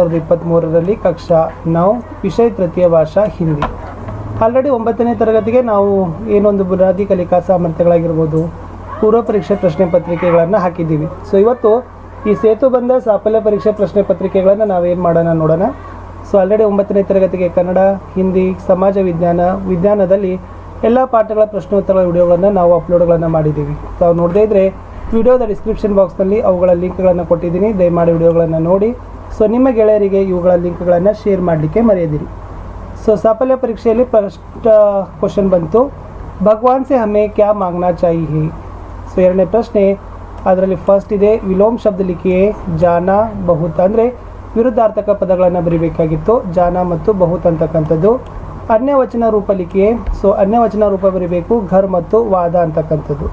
ಸಾವಿರದ ಇಪ್ಪತ್ತ್ಮೂರರಲ್ಲಿ ಕಕ್ಷಾ ನಾವು ವಿಷಯ ತೃತೀಯ ಭಾಷಾ ಹಿಂದಿ. ಆಲ್ರೆಡಿ ಒಂಬತ್ತನೇ ತರಗತಿಗೆ ನಾವು ಏನೊಂದು ಬುನಾದಿ ಕಲಿಕಾ ಸಾಮರ್ಥ್ಯಗಳಾಗಿರ್ಬೋದು, ಪೂರ್ವ ಪರೀಕ್ಷೆ ಪ್ರಶ್ನೆ ಪತ್ರಿಕೆಗಳನ್ನು ಹಾಕಿದ್ದೀವಿ. ಸೊ ಇವತ್ತು ಈ ಸೇತು ಬಂದ ಸಾಫಲ್ಯ ಪರೀಕ್ಷೆ ಪ್ರಶ್ನೆ ಪತ್ರಿಕೆಗಳನ್ನು ನಾವೇನು ಮಾಡೋಣ ನೋಡೋಣ. ಸೊ ಆಲ್ರೆಡಿ ಒಂಬತ್ತನೇ ತರಗತಿಗೆ ಕನ್ನಡ, ಹಿಂದಿ, ಸಮಾಜ ವಿಜ್ಞಾನ, ವಿಜ್ಞಾನದಲ್ಲಿ ಎಲ್ಲ ಪಾಠಗಳ ಪ್ರಶ್ನೋತ್ತರಗಳ ವಿಡಿಯೋಗಳನ್ನು ನಾವು ಅಪ್ಲೋಡ್ಗಳನ್ನು ಮಾಡಿದ್ದೀವಿ. ತಾವು ನೋಡದೇ ಇದ್ದರೆ ವಿಡಿಯೋದ ಡಿಸ್ಕ್ರಿಪ್ಷನ್ ಬಾಕ್ಸ್ನಲ್ಲಿ ಅವುಗಳ ಲಿಂಕ್ಗಳನ್ನು ಕೊಟ್ಟಿದ್ದೀನಿ. ದಯಮಾಡಿ ವಿಡಿಯೋಗಳನ್ನು ನೋಡಿ. ಸೊ ನಿಮ್ಮ ಗೆಳೆಯರಿಗೆ ಇವುಗಳ ಲಿಂಕ್ಗಳನ್ನು ಶೇರ್ ಮಾಡಲಿಕ್ಕೆ ಮರೆಯದಿರಿ. ಸೊ ಸಾಫಲ್ಯ ಪರೀಕ್ಷೆಯಲ್ಲಿ ಫಸ್ಟ್ ಕ್ವಶನ್ ಬಂತು. ಭಗವಾನ್ ಸೆ ಹಮೆ ಕ್ಯಾ ಮಾಂಗ್ನಾ ಚಾಹಿಯೆ ಸೊ ಎರಡನೇ ಪ್ರಶ್ನೆ, ಅದರಲ್ಲಿ ಫಸ್ಟ್ ಇದೆ, ವಿಲೋಮ್ ಶಬ್ದ ಲಿಖಿಯೇ ಜಾನ ಬಹುತ್ ಅಂದರೆ ವಿರುದ್ಧಾರ್ಥಕ ಪದಗಳನ್ನು ಬರಿಬೇಕಾಗಿತ್ತು. ಜಾನ ಮತ್ತು ಬಹುತ್ ಅಂತಕ್ಕಂಥದ್ದು. ಅನ್ಯವಚನ ರೂಪ ಲಿಖಿಯೇ ಸೊ ಅನ್ಯವಚನ ರೂಪ ಬರಿಬೇಕು ಘರ್ ಮತ್ತು ವಾದ ಅಂತಕ್ಕಂಥದ್ದು.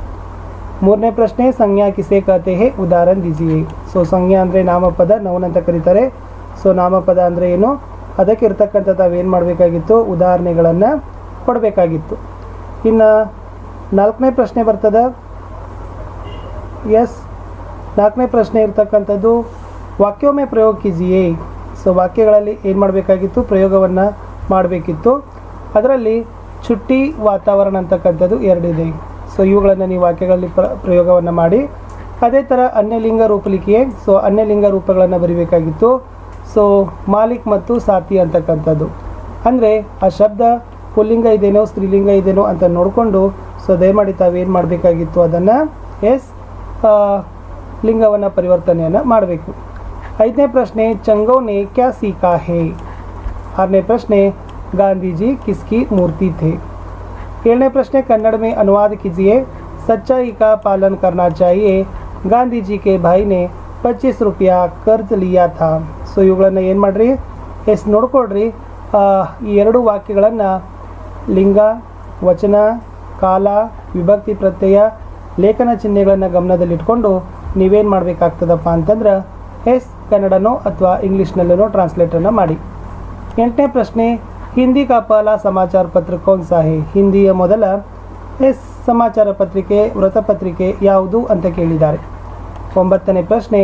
ಮೂರನೇ ಪ್ರಶ್ನೆ, ಸಂಜ್ಞಾ ಕಿಸೆ ಕತೆ ಹೇ ಉದಾಹರಣೆ ದಿಜಿಯೇ. ಸೊ ಸಂಜ್ಞಾ ಅಂದರೆ ನಾಮಪದ ನೌನ್ ಅಂತ ಕರೀತಾರೆ. ಸೊ ನಾಮಪದ ಅಂದರೆ ಏನು? ಅದಕ್ಕೆ ಇರ್ತಕ್ಕಂಥ ತಾವೇನು ಮಾಡಬೇಕಾಗಿತ್ತು? ಉದಾಹರಣೆಗಳನ್ನು ಕೊಡಬೇಕಾಗಿತ್ತು. ಇನ್ನು ನಾಲ್ಕನೇ ಪ್ರಶ್ನೆ ಬರ್ತದೆ. ಎಸ್ ನಾಲ್ಕನೇ ಪ್ರಶ್ನೆ ಇರ್ತಕ್ಕಂಥದ್ದು, ವಾಕ್ಯೊಮ್ಮೆ ಪ್ರಯೋಗ ಕೀಜಿಯೇ ಸೊ ವಾಕ್ಯಗಳಲ್ಲಿ ಏನು ಮಾಡಬೇಕಾಗಿತ್ತು? ಪ್ರಯೋಗವನ್ನು ಮಾಡಬೇಕಿತ್ತು. ಅದರಲ್ಲಿ ಚುಟ್ಟಿ ವಾತಾವರಣ ಅಂತಕ್ಕಂಥದ್ದು ಎರಡಿದೆ. ಸೊ ಇವುಗಳನ್ನು ನೀವು ವಾಕ್ಯಗಳಲ್ಲಿ ಪ್ರ ಪ್ರಯೋಗವನ್ನು ಮಾಡಿ. ಅದೇ ಥರ ಅನ್ಯಲಿಂಗ ರೂಪಲಿಕೆಯೇ ಸೊ ಅನ್ಯಲಿಂಗ ರೂಪಗಳನ್ನು ಬರಿಬೇಕಾಗಿತ್ತು. ಸೊ ಮಾಲಿಕ್ ಮತ್ತು ಸಾತಿ ಅಂತಕ್ಕಂಥದ್ದು. ಅಂದರೆ, ಆ ಶಬ್ದ ಪುಲ್ಲಿಂಗ ಇದೇನೋ, ಸ್ತ್ರೀಲಿಂಗ ಇದೇನೋ ಅಂತ ನೋಡಿಕೊಂಡು ಸೊ ದಯಮಾಡಿ ತಾವೇನು ಮಾಡಬೇಕಾಗಿತ್ತು ಅದನ್ನು? ಎಸ್ ಲಿಂಗವನ್ನು ಪರಿವರ್ತನೆಯನ್ನು ಮಾಡಬೇಕು. ಐದನೇ ಪ್ರಶ್ನೆ ಚಂಗೌನೆ ಕ್ಯಾ ಸೀಕಾ ಹೇ? ಆರನೇ ಪ್ರಶ್ನೆ, ಗಾಂಧೀಜಿ ಕಿಸ್ಕಿ ಮೂರ್ತಿ ಥೇ? ಏಳನೇ ಪ್ರಶ್ನೆ ಕನ್ನಡ में अनुवाद कीजिए सच्चाई का पालन करना चाहिए ಗಾಂಧಿ ಜಿ ಕೆ ಭಾಯಿನೇ ಪಚ್ಚೀಸ್ ರೂಪಾಯ ಕರ್ಜ್ ಲಿಯಾ ಥಾ ಸೊ ಇವುಗಳನ್ನು ಏನು ಮಾಡಿರಿ ಎಸ್ ನೋಡ್ಕೊಡ್ರಿ ಆ, ಈ ಎರಡು ವಾಕ್ಯಗಳನ್ನು ಲಿಂಗ ವಚನ ಕಾಲ ವಿಭಕ್ತಿ ಪ್ರತ್ಯಯ ಲೇಖನ ಚಿಹ್ನೆಗಳನ್ನು ಗಮನದಲ್ಲಿಟ್ಕೊಂಡು ನೀವೇನು ಮಾಡಬೇಕಾಗ್ತದಪ್ಪ ಅಂತಂದ್ರೆ ಎಸ್ ಕನ್ನಡನೋ ಅಥವಾ ಇಂಗ್ಲೀಷ್ನಲ್ಲೂ ಟ್ರಾನ್ಸ್ಲೇಟನ್ನು ಮಾಡಿ ಎಂಟನೇ ಪ್ರಶ್ನೆ ಹಿಂದಿ ಪಹಲ ಸಮಾಚಾರ ಪತ್ರ ಕೌನ್ ಹೇ ಹಿಂದಿಯ ಮೊದಲ ಎಸ್ ಸಮಾಚಾರ ಪತ್ರಿಕೆ ವೃತ್ತಪತ್ರಿಕೆ ಯಾವುದು ಅಂತ ಕೇಳಿದ್ದಾರೆ. ಒಂಬತ್ತನೇ ಪ್ರಶ್ನೆ,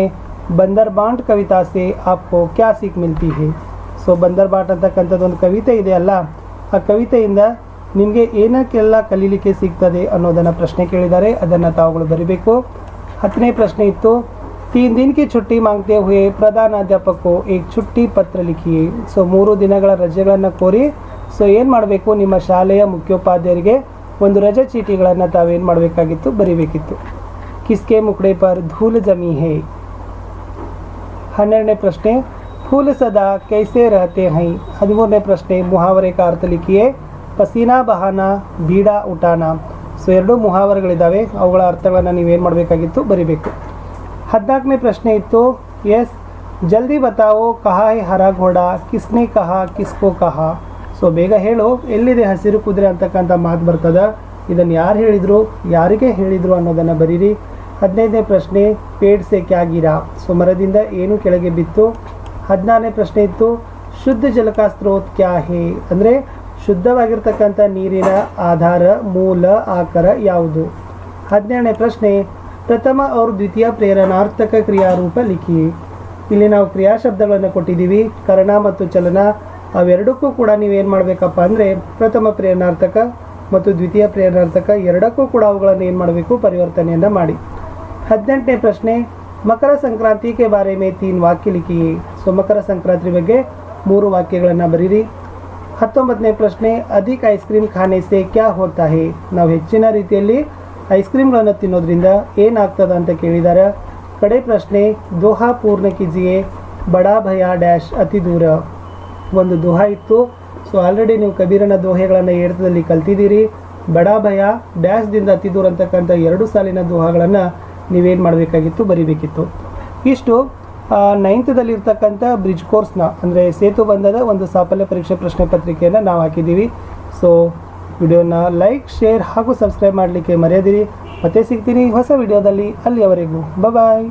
ಬಂದರ್ ಬಾಂಟ್ ಕವಿತಾ ಸೆ ಆಪ್ಕೋ ಕ್ಯಾ ಸಿಕ್ ಮಿಲ್ತಿ ಹೇ? ಸೊ, ಬಂದರ್ ಬಾಟ್ ಅಂತಕ್ಕಂಥದ್ದು ಒಂದು ಕವಿತೆ ಇದೆ ಅಲ್ಲ, ಆ ಕವಿತೆಯಿಂದ ನಿಮಗೆ ಏನಕ್ಕೆಲ್ಲ ಕಲೀಲಿಕ್ಕೆ ಸಿಗ್ತದೆ ಅನ್ನೋದನ್ನು ಪ್ರಶ್ನೆ ಕೇಳಿದ್ದಾರೆ. ಅದನ್ನು ತಾವುಗಳು ಬರೀಬೇಕು. ಹತ್ತನೇ ಪ್ರಶ್ನೆ ಇತ್ತು ತೀನ್ ದಿನ ಕಿ छुट्टी मांगते हुए ಪ್ರಧಾನಾಧ್ಯಾಪಕ को एक छुट्टी ಪತ್ರ ಲಿಖಿಯೇ ಸೊ ಮೂರು ದಿನಗಳ ರಜೆಗಳನ್ನು ಕೋರಿ ಸೊ ಏನು ಮಾಡಬೇಕು ನಿಮ್ಮ ಶಾಲೆಯ ಮುಖ್ಯೋಪಾಧ್ಯಾಯರಿಗೆ ಒಂದು ರಜೆ ಚೀಟಿಗಳನ್ನು ತಾವೇನು ಮಾಡಬೇಕಾಗಿತ್ತು ಬರಿಬೇಕಿತ್ತು ಕಿಸ್ಕೆ ಮುಕಡೆ ಪರ್ ಧೂಲ್ ಜಮಿ ಹೇ ಹನ್ನೆರಡನೇ ಪ್ರಶ್ನೆ ಫೂಲ್ ಸದಾ ಕೈಸೆ ರಹತೆ ಹೈ ಹದಿಮೂರನೇ ಪ್ರಶ್ನೆ ಮುಹಾವರೆ का अर्थ लिखिए ಪಸೀನಾ ಬಹಾನ ಬೀಡಾ ಉಟಾನ ಸೊ ಎರಡು ಮುಹಾವರೆಗಳಿದ್ದಾವೆ ಅವುಗಳ ಅರ್ಥಗಳನ್ನು ನೀವೇನು ಮಾಡಬೇಕಾಗಿತ್ತು ಬರಿಬೇಕು ಹದಿನಾಲ್ಕನೇ ಪ್ರಶ್ನೆ ಇತ್ತು. ಎಸ್. ಜಲ್ದಿ ಬತಾವೋ, ಕಹಾ ಹೇ ಹರ ಘೋಡ, ಕಿಸ್ನೆ ಕಹಾ, ಕಿಸ್ಕೋ ಕಹಾ. ಸೊ, ಬೇಗ ಹೇಳು, ಎಲ್ಲಿದೆ ಹಸಿರು ಕುದುರೆ ಅಂತಕ್ಕಂಥ ಮಾತು ಬರ್ತದ? ಇದನ್ನು ಯಾರು ಹೇಳಿದರು, ಯಾರಿಗೆ ಹೇಳಿದರು ಅನ್ನೋದನ್ನು ಬರೀರಿ. ಹದಿನೈದನೇ ಪ್ರಶ್ನೆ, ಪೇಡ್ ಸೆ ಕ್ಯಾ ಗಿರಾ? ಸೊ, ಮರದಿಂದ ಏನು ಕೆಳಗೆ ಬಿತ್ತು? ಹದಿನಾರನೇ ಪ್ರಶ್ನೆ ಇತ್ತು, ಶುದ್ಧ ಜಲಕ ಸ್ರೋತ್ ಕ್ಯಾ ಹೇ? ಅಂದರೆ, ಶುದ್ಧವಾಗಿರ್ತಕ್ಕಂಥ ನೀರಿನ ಆಧಾರ, ಮೂಲ, ಆಕರ ಯಾವುದು? ಹದಿನೇಳನೇ ಪ್ರಶ್ನೆ ಪ್ರಥಮ ಅವರು ದ್ವಿತೀಯ ಪ್ರೇರಣಾರ್ಥಕ ಕ್ರಿಯಾರೂಪ ಲಿಖಿ. ಇಲ್ಲಿ ನಾವು ಕ್ರಿಯಾ ಶಬ್ದಗಳನ್ನು ಕೊಟ್ಟಿದ್ದೀವಿ. ಕರಣ ಮತ್ತು ಚಲನ ಅವೆರಡಕ್ಕೂ ಕೂಡ ನೀವೇನು ಮಾಡಬೇಕಪ್ಪ ಅಂದರೆ ಪ್ರಥಮ ಪ್ರೇರಣಾರ್ಥಕ ಮತ್ತು ದ್ವಿತೀಯ ಪ್ರೇರಣಾರ್ಥಕ ಎರಡಕ್ಕೂ ಕೂಡ ಅವುಗಳನ್ನು ಏನು ಮಾಡಬೇಕು ಪರಿವರ್ತನೆಯನ್ನು ಮಾಡಿ. ಹದಿನೆಂಟನೇ ಪ್ರಶ್ನೆ, ಮಕರ ಸಂಕ್ರಾಂತಿಗೆ ಬಾರೆ ಮೇ ತೀನ್ ವಾಕ್ಯ ಲಿಖಿ. ಸೊ, ಮಕರ ಸಂಕ್ರಾಂತಿ ಬಗ್ಗೆ ಮೂರು ವಾಕ್ಯಗಳನ್ನು ಬರೀರಿ. ಹತ್ತೊಂಬತ್ತನೇ ಪ್ರಶ್ನೆ, ಅಧಿಕ ಐಸ್ ಕ್ರೀಮ್ ಖಾನೆ ಸೇ ಕ್ಯಾ ಹೋತಾ ಹೇ? ನಾವು ಹೆಚ್ಚಿನ ರೀತಿಯಲ್ಲಿ ಐಸ್ ಕ್ರೀಮ್ಗಳನ್ನು ತಿನ್ನೋದ್ರಿಂದ ಏನಾಗ್ತದೆ ಅಂತ ಕೇಳಿದ್ದಾರೆ ಕಡೆ ಪ್ರಶ್ನೆ, ದೋಹಾ ಪೂರ್ಣ ಕಿಜಿಯೇ ಬಡಾ ಭಯ ಡ್ಯಾಶ್ ಅತಿ ದೂರ. ಒಂದು ದೋಹಾ ಇತ್ತು. ಸೊ ಆಲ್ರೆಡಿ ನೀವು ಕಬೀರನ ದೋಹೆಗಳನ್ನು ಏರ್ತದಲ್ಲಿ ಕಲ್ತಿದ್ದೀರಿ. ಬಡಾ ಭಯ ಡ್ಯಾಶ್ದಿಂದ ಅತಿ ದೂರ ಅಂತಕ್ಕಂಥ ಎರಡು ಸಾಲಿನ ದೋಹಗಳನ್ನು ನೀವೇನು ಮಾಡಬೇಕಾಗಿತ್ತು, ಬರಿಬೇಕಿತ್ತು. ಇಷ್ಟು ನೈನ್ತ್ದಲ್ಲಿರ್ತಕ್ಕಂಥ ಬ್ರಿಡ್ಜ್ ಕೋರ್ಸ್ನ, ಅಂದರೆ ಸೇತು ಬಂಧದ ಒಂದು ಸಾಫಲ್ಯ ಪರೀಕ್ಷೆ ಪ್ರಶ್ನೆ ಪತ್ರಿಕೆಯನ್ನು ನಾವು ಹಾಕಿದ್ದೀವಿ. ಸೊ ವಿಡಿಯೋನ ಲೈಕ್ ಶೇರ್ ಹಾಗೂ ಸಬ್ಸ್ಕ್ರೈಬ್ ಮಾಡಲಿಕ್ಕೆ ಮರೆಯದಿರಿ. ಮತ್ತೆ ಸಿಗ್ತೀನಿ ಹೊಸ ವಿಡಿಯೋದಲ್ಲಿ ಅಲ್ಲಿಯವರೆಗೂ ಬಾಯ್